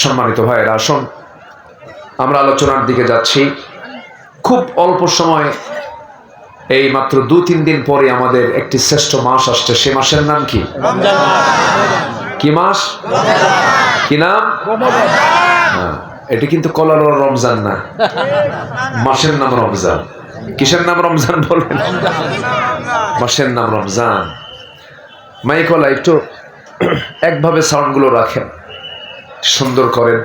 সম্মানিত ভাইয়েরা আসুন আমরা আলোচনার দিকে যাচ্ছি। খুব অল্প সময় এই মাত্র দু তিন দিন পরে আমাদের একটি শ্রেষ্ঠ মাস আসছে। সে মাসের নাম কি? কি মাস? কি নাম? হ্যাঁ, এটি কিন্তু কলার রমজান না। মাসের নাম রমজান। কিসের নাম রমজান বলবেন মাসের নাম রমজান। মাইকলা একটু একভাবে সাউন্ডগুলো রাখেন। সুন্দর করেন,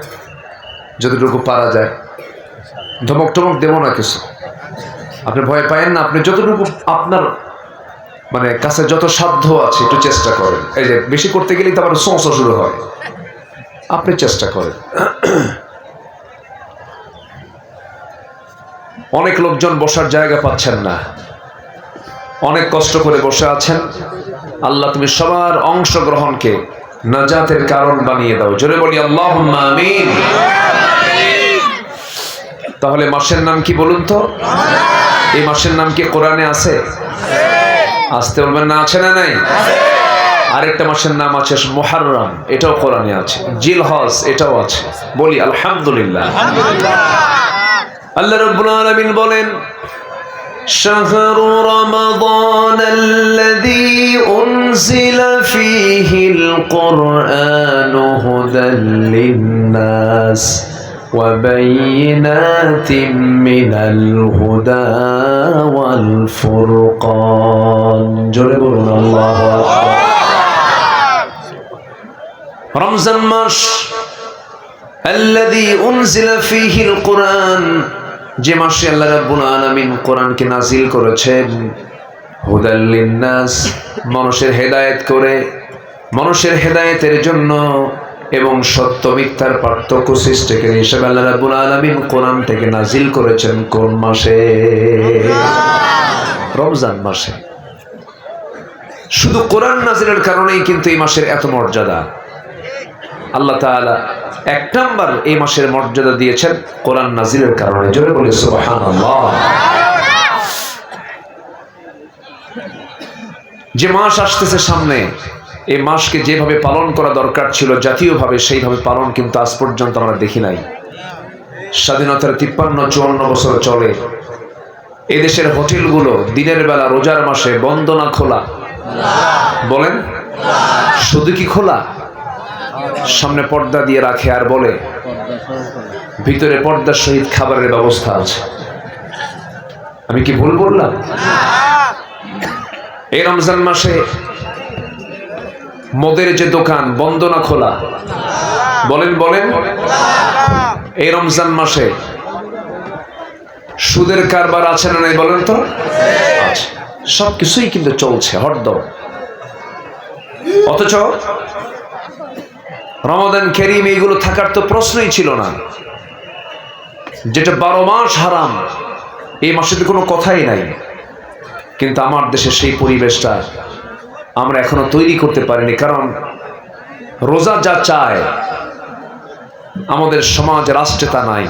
যতটুকু পারা যায়। ধমক টমক দেবো না কিছু। আপনি ভয় পায়েন না, আপনি যতটুকু আপনার মানে কাছে যত সাধ্য আছে, একটু চেষ্টা করেন। এই যে, বেশি করতে গেলেই তো আবার সোঁস শুরু হয়। আপনি চেষ্টা করেন। অনেক লোকজন বসার জায়গা পাচ্ছেন না। অনেক কষ্ট করে বসে আছেন। আল্লাহ তুমি সবার অংশগ্রহণকে নাজাতের কারণ বানিয়ে দাও। জোরে বলি আল্লাহ আমিন। তাহলে মাসের নাম কি বলুন তো? এই মাসের নাম কি কোরআনে আছে? আসতে বলবেন না আছে না নাই? আরেকটা মাসের নাম আছে মোহাররম এটাও কোরআনে আছে। জিল হজ এটাও আছে। বলি আলহামদুলিল্লাহ। আল্লাহ রব্বুল আলামিন বলেন شهر رمضان الذي أنزل فيه القرآن هدى للناس وبينات من الهدى والفرقان. جربنا الله رمضان মাস الذي أنزل فيه القرآن যে মাসে আল্লাহ রাব্বুল আলামিন কোরআনকে নাজিল করেছেন হুদাল লিন্নাস মানুষের হেদায়েত করে মানুষের হেদায়েতের জন্য এবং সত্য মিথ্যার পার্থক্য সৃষ্টিকারী হিসেবে আল্লাহ রাব্বুল আলামিন কোরআন থেকে নাজিল করেছেন কোন মাসে? রমজান। মাসে। শুধু কোরআন নাজিলের কারণেই কিন্তু এই মাসের এত মর্যাদা। আল্লাহ তাআলা এক নাম্বার এই মাসের মর্যাদা দিয়েছেন কোরআন নাজিলের কারণে। জোরে বলে যে মাস আসতেছে সামনে, এই মাসকে যেভাবে পালন করা দরকার ছিল, জাতীয়ভাবে সেইভাবে পালন কিন্তু আজ পর্যন্ত আমরা দেখি নাই। স্বাধীনতার তিপ্পান্ন, চুয়ান্ন বছর চলে। এদেশের হোটেলগুলো দিনের বেলা রোজার মাসে বন্ধ না খোলা? বলেন? শুধু কি খোলা? সামনে পর্দা দিয়ে রাখে আর বলে, ভিতরে পর্দার সহিত খাবারের ব্যবস্থা আছে। আমি কি ভুল বললাম? এই রমজান মাসে মদের যে দোকান, বন্ধ না খোলা? বলেন বলেন। এই রমজান মাসে সুদের কারবার আছে না নাই বলেন তো? আছে। সবকিছুই কিন্তু চলছে, হরদম। অথচ রমাদান কেরিম এইগুলো থাকার তো প্রশ্নই ছিল না। যেটা বারো মাস হারাম, এই মাসে তো কোনো কথাই নাই। কিন্তু আমার দেশে সেই পরিবেশটা আমরা এখনও তৈরি করতে পারিনি, কারণ রোজা যা চায়, আমাদের সমাজ রাষ্ট্রে তা নাই।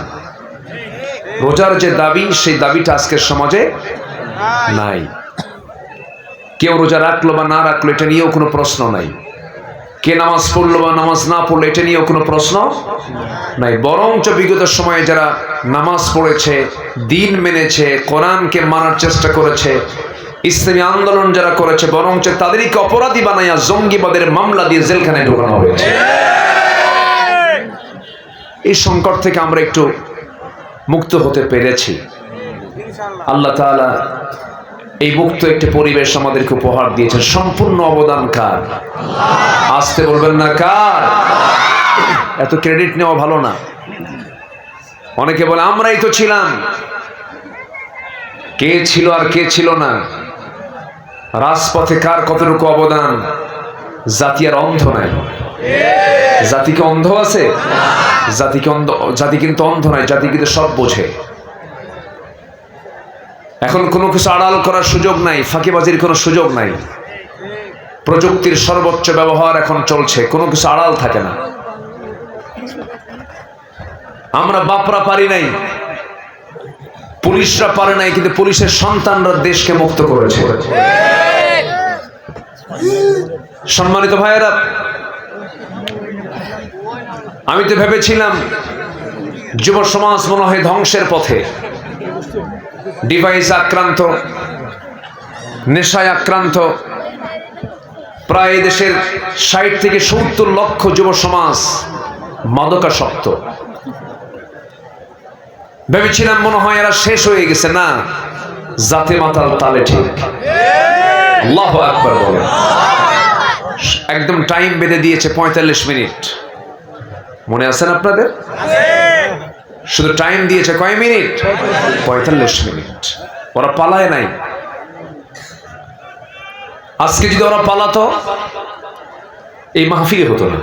রোজার যে দাবি, সেই দাবিটা আজকের সমাজে নাই। কেউ রোজা রাখল বা না রাখল, এটা নিয়েও কোনো প্রশ্ন নাই। কে নামাজ পড়ল বা নামাজ না পড়ল, এটা নিয়েও কোনো প্রশ্ন নাই। বরঞ্চ বিগত সময়ে যারা নামাজ পড়েছে, দিন মেনেছে, কোরআনকে মানার চেষ্টা করেছে, ইসলামী আন্দোলন যারা করেছে, বরঞ্চ তাদেরকে অপরাধী বানাইয়া জঙ্গিবাদের মামলা দিয়ে জেলখানায় ঢোকানো হয়েছে। এই সংকট থেকে আমরা একটু মুক্ত হতে পেরেছি। আল্লাহ তাআলা এই মুক্ত একটি পরিবেশ আমাদেরকে উপহার দিয়েছেন। সম্পূর্ণ অবদান কার? আসতে বলবেন না কার? এত ক্রেডিট নেওয়া ভালো না। অনেকে বলে, আমরাই তো ছিলাম। কে ছিল আর কে ছিল না? রাজপথে কার কতটুকু অবদান? জাতি আর অন্ধ নাই। জাতিকে অন্ধ আছে? জাতিকে অন্ধ জাতি কিন্তু অন্ধ নাই, জাতি কিন্তু সব বোঝে। এখন কোনো কিছু আড়াল করার সুযোগ নাই, ফাঁকিবাজির কোনো সুযোগ নাই। প্রযুক্তির সর্বোচ্চ ব্যবহার এখন চলছে, কোনো কিছু আড়াল থাকে না। আমরা বাপরা পারি নাই, পুলিশরা পারে নাই, কিন্তু পুলিশের সন্তানরা দেশকে মুক্ত করেছে। সম্মানিত ভাইয়েরা, আমি তো ভেবেছিলাম যুব সমাজ মনে হয় ধ্বংসের পথে। ডিভাইস আক্রান্ত, নেশায় আক্রান্ত, প্রায় দেশের ষাট থেকে সত্তর লক্ষ যুব সমাজ মাদকাসক্ত। ভেবেছিলাম মনে হয় এরা শেষ হয়ে গেছে, না, জাতে মাতাল তালে ঠিক। বলে। একদম টাইম বেঁধে দিয়েছে পঁয়তাল্লিশ মিনিট। মনে আছেন আপনাদের? শুধু টাইম দিয়েছে কয় মিনিট? পঁয়তাল্লিশ মিনিট। ওরা পালায় নাই। আজকে যদি ওরা পালাতো, এই মাহফিলে হতো না।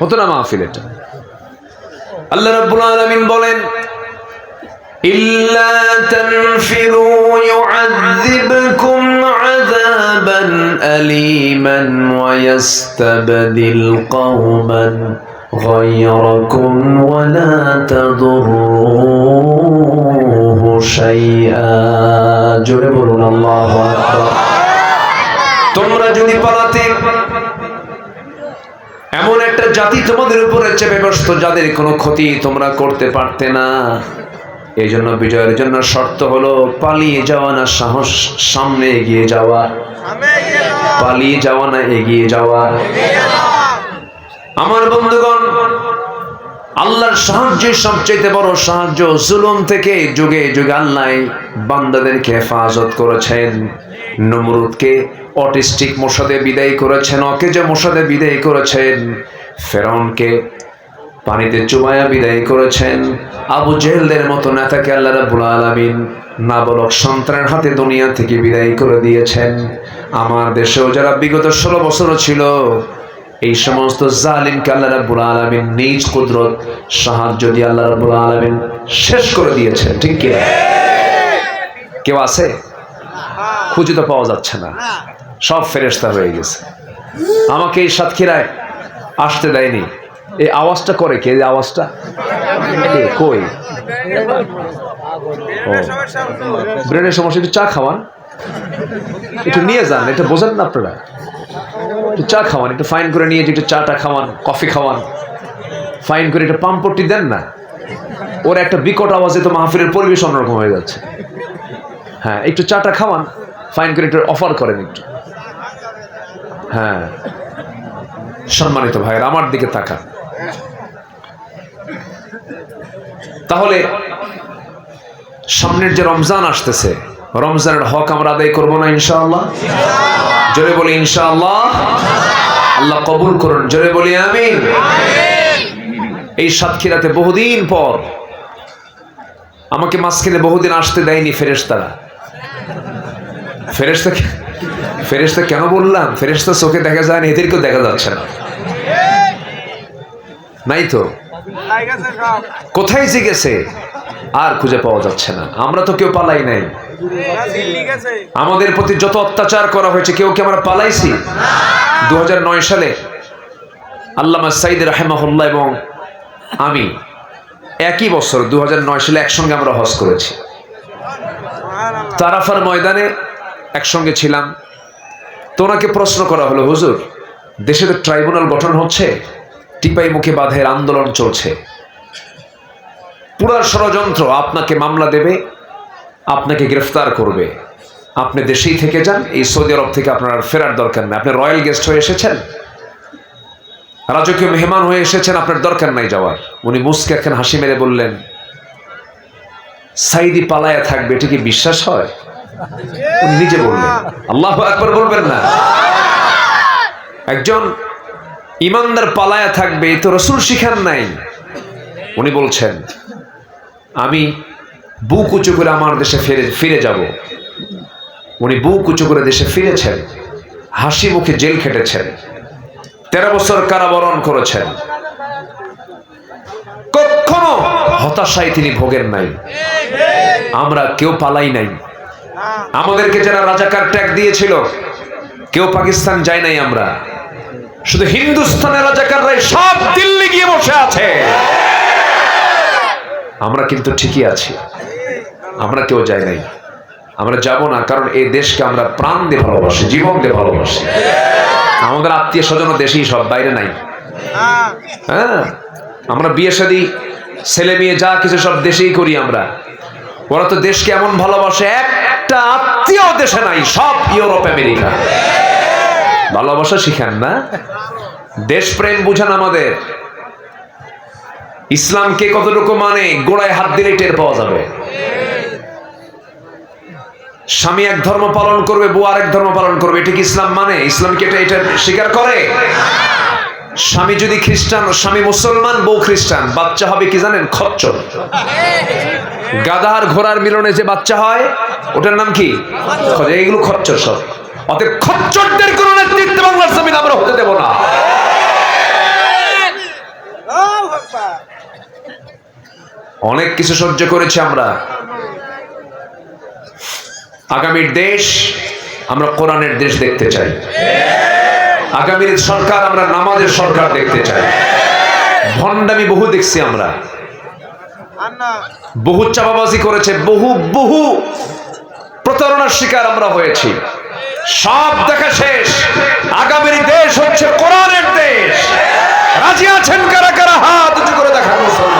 হতো না মাহফিল এটা। আল্লাহ রাব্বুল আলামিন বলেন, ইল্লা তানফিরু ইউআযযিবকুম আযাবান আলীমান ওয়া ইয়াস্তাবদিল غيركم ولا تضروه شيئا جربوا الله أكبر তোমরা যদি পালাতে এমন একটা জাতি তোমাদের উপরে চেপে বসতো যাদের কোনো ক্ষতি তোমরা করতে পারতে না এই জন্য বিজয়ের জন্য শর্ত হলো পালিয়ে যাওয়া না সাহস সামনে এগিয়ে যাওয়া পালিয়ে যাওয়া না এগিয়ে যাওয়া আমার বন্ধুগণ, আল্লাহর সাহায্য সবচেয়ে বড় সাহায্য জুলুম থেকে যুগে যুগে আল্লাহ বান্দাদেরকে হেফাজত করেছেন। নমরুদকে অটিস্টিক মশাদে বিদায় করেছেন, অকেজে মশাদে বিদায় করেছেন। ফেরনকে পানিতে চুবায়া বিদায় করেছেন। আবু জেহেলদের মতো নেতাকে আল্লাহ রাব্বুল আলামিন নাবালক সন্তানের হাতে দুনিয়া থেকে বিদায় করে দিয়েছেন। আমার দেশেও যারা বিগত ষোলো বছর ছিল এই সমস্ত জালিমকে আল্লাহ রাব্বুল আলামিন নিজ কুদরত সাহায্য দিয়ে আল্লাহ রাব্বুল আলামিন শেষ করে দিয়েছেন, ঠিক কি? কেউ আছে? খুঁজে তো পাওয়া যাচ্ছে না। সব ফেরেস্তা হয়ে গেছে। আমাকে এই সাতক্ষীরায় আসতে দেয়নি। এই আওয়াজটা করে কে? আওয়াজটা? কই? ব্রেনের সমস্যা, একটু চা খাওয়ান। একটু নিয়ে যান, এটা বোঝেন না আপনারা। একটু চা খাওয়ান, একটু ফাইন করে নিয়ে যে একটু চাটা খাওয়ান কফি খাওয়ান। ফাইন করে একটু পাম্পটি দেন না? ওর একটা বিকট আওয়াজে তো মাহফিলের পরিবেশ অন্যরকম হয়ে যাচ্ছে। হ্যাঁ একটু চাটা খাওয়ান ফাইন করে একটু অফার করেন একটু। হ্যাঁ। সম্মানিত ভাইয়ের, আমার দিকে তাকান। তাহলে, সামনের যে রমজান আসতেছে, রমজানের হক আমরা আদায় করব না ইনশাআল্লাহ? জোরে বলি ইনশাআল্লাহ। আল্লাহ কবুল করুন, জোরে বলি আমিন। এই সাতক্ষীরাতে বহুদিন পর আমাকে মাঝখানে বহুদিন আসতে দেয়নি ফেরেশতারা। ফেরেশতা ফেরেশতা কেন বললাম? ফেরেশতা চোখে দেখা যায় না, এদেরকেও দেখা যাচ্ছে না। নাই তো? কোথায় যে গেছে আর খুঁজে পাওয়া যাচ্ছে না। আমরা তো কেউ পালাই নাই। আমাদের প্রতি যত অত্যাচার করা হয়েছে কেউ কি আমরা পালাইছি? দু হাজার নয় সালে আল্লামা সাইদ রাহেমাহুল্লাহ এবং আমি একই বছর দুহাজার নয় সালে একসঙ্গে আমরা হজ করেছি। তারাফার ময়দানে একসঙ্গে ছিলাম। তো ওনাকে প্রশ্ন করা হলো হুজুর দেশে তো ট্রাইব্যুনাল গঠন হচ্ছে টিপাই মুখে বাঁধের আন্দোলন চলছে। পুরা ষড়যন্ত্র আপনাকে মামলা দেবে আপনাকে গ্রেফতার করবে। আপনি দেশেই থেকে যান, এই সৌদি আরব থেকে আপনার ফেরার দরকার নেই। আপনি রয়্যাল গেস্ট হয়ে এসেছেন? রাজকীয় মেহমান হয়ে এসেছেন, আপনার দরকার নাই যাওয়ার। উনি মুসকে এখন হাসি মেরে বললেন, সাইদি পালায়া থাকবে, এটা কি বিশ্বাস হয়? উনি নিজে বললেন, আল্লাহ একবার বলবেন না। একজন ইমানদার পালায়া থাকবে তো রসুল শিখান নাই। উনি বলছেন, আমি বুক উঁচু করে আমার দেশে ফিরে ফিরে যাব। উনি বুক উঁচু করে দেশে ফিরেছেন, হাসি মুখে জেল খেটেছেন, তেরো বছর কারাবরণ করেছেন। কখনো হতাশায় তিনি ভোগেন নাই। আমরা কেউ পালাই নাই। আমাদেরকে যারা রাজাকার ট্যাগ দিয়েছিল, কেউ পাকিস্তান যায় নাই আমরা। শুধু হিন্দুস্তানের রাজাকাররাই সব দিল্লি গিয়ে বসে আছে। আমরা কিন্তু ঠিকই আছি। আমরা কেউ যাই নাই। আমরা যাব না কারণ এই দেশকে আমরা প্রাণ দিয়ে ভালোবাসি, জীবন দিয়ে ভালোবাসি। আমাদের আত্মীয় স্বজন দেশেই সব, বাইরে নাই। হ্যাঁ? আমরা বিয়ে শাদী, ছেলে মেয়ে যা কিছু সব দেশেই করি আমরা। ওরা তো দেশকে এমন ভালোবাসে, একটা আত্মীয় দেশে নাই, সব ইউরোপ, আমেরিকা। ভালোবাসা শিখান না। দেশপ্রেম বুঝান আমাদের। ইসলামকে কতটুকু মানে? গোড়ায় হাত দিলে টের পাওয়া যাবে। স্বামী এক ধর্ম পালন করবে, বউ আরেক ধর্ম পালন করবে। এটা কি ইসলাম মানে? ইসলাম কি এটা এটা স্বীকার করে? স্বামী যদি খ্রিস্টান, স্বামী মুসলমান, বউ খ্রিস্টান, বাচ্চা হবে কি জানেন? খচ্চর। গাধার ঘোড়ার মিলনে যে বাচ্চা হয়, ওটার নাম কি। এইগুলো খচ্চর সব। অতএব খচ্চরদের কোন নেতৃত্ব অনেক কিছু সহ্য করেছি আমরা। আগামীর দেশ আমরা কোরআনের দেশ দেখতে চাই। আগামীর সরকার আমরা নামাজের সরকার দেখতে চাই। ভণ্ডামি বহু দেখছি আমরা। বহু চাপাবাজি করেছে, বহু বহু প্রতারণার শিকার আমরা হয়েছি। সব দেখা শেষ। আগামীর দেশ হচ্ছে কোরআনের দেশ। রাজি আছেন কারা কারা? হাত করে করে মুসলমান।